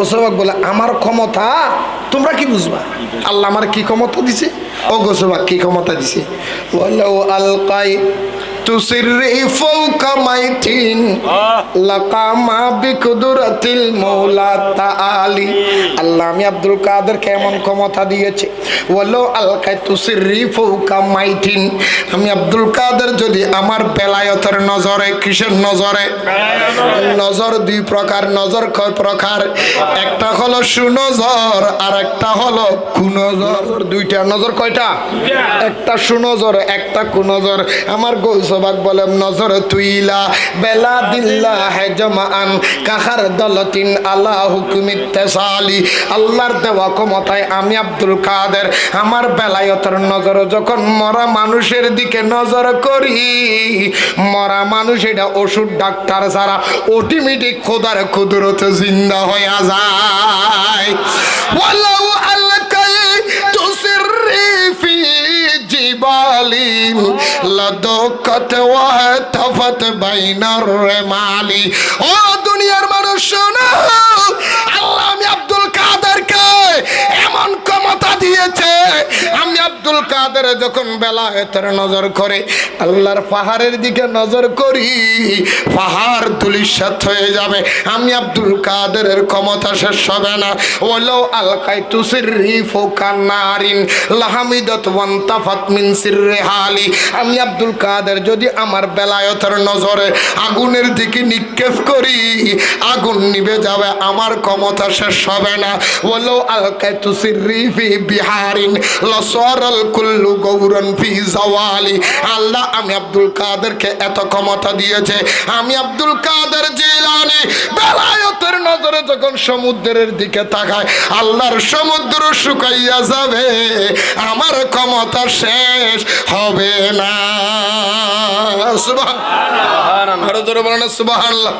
গোসবাক বলে, আমার ক্ষমতা তোমরা কি বুঝবা? আল্লাহ আমার কি ক্ষমতা দিছে? ও গোসবাক কি ক্ষমতা দিছে? বলে ও আলকাই তুসিরি ফাওকা মাইতিন লাকামা বিকুদরাতিল মাওলা তাআলি। আল্লাহ আমি আব্দুল কাদের কেমন ক্ষমতা দিয়েছে। ওয়ালাউ আলকাই তুসিরি ফাওকা মাইতিন আমি আব্দুল কাদের যদি আমার বেলায়তের নজরে কিসের নজরে? নজর। দুই প্রকার নজর কয় প্রকার? একটা হলো সুনজর আর একটা হলো কুনজর। দুইটা নজর কয়টা? একটা সুনজর একটা কুনজর। আমার গৌসবাক বলে, নজর তুইলা, বেলা দিল্লা হে জমান কাহার দলতিন, আল্লাহ হুকুমিত তেসালি আল্লাহর দেওয়া ক্ষমতায় আমি আব্দুল কাদের, আমার বেলায়তের নজর যখন মরা মানুষের দিকে নজর করি, মরা মানুষ এটা ওষুধ ডাক্তার ছাড়া অটোমেটিক খোদার কুদরত জিন্দা হয়ে যায়। লাদকাত ওয়া তাফাত বাইনার রিমালি ও দুনিয়ার মানুষ, শোনো। আল্লাহ আমি আব্দুল কাদেরকে এমন ক্ষমতা দিয়েছে। আমি আব্দুল কাদের যখন বেলা বেলায়েতের নজর করে। আল্লাহর পাহাড়ের দিকে নজর করি, পাহাড় তুলিসাত হয়ে যাবে। আমি আব্দুল কাদেরের ক্ষমতা শেষ হবে না। ওলো আলকাই তুসির রিফো কান্নারিন লাহামিদত ওয়ান্তাফাত মিন সিররে হালি। আমি আব্দুল কাদের যদি আমার বেলায়তের নজরে আগুনের দিকে নিক্ষেপ করি, আগুন নিবে যাবে, আমার ক্ষমতা শেষ হবে না। ওলো আলকাই তুসির রিফি বিহারিন লসরাল কুল্লু গৌরন ফি জাওয়ালি। আল্লাহ, আমি আব্দুল কাদেরকে এত ক্ষমতা দিয়েছে। আমি আব্দুল কাদের জিলানি বেলায়তের নজরে যখন সমুদ্রের দিকে তাকায়, আল্লাহর সমুদ্র শুকাইয়া যাবে। আমার ক্ষমতা শেষ হবে না। সুবহান আরও জোরে বলেন, সুবহানাল্লাহ।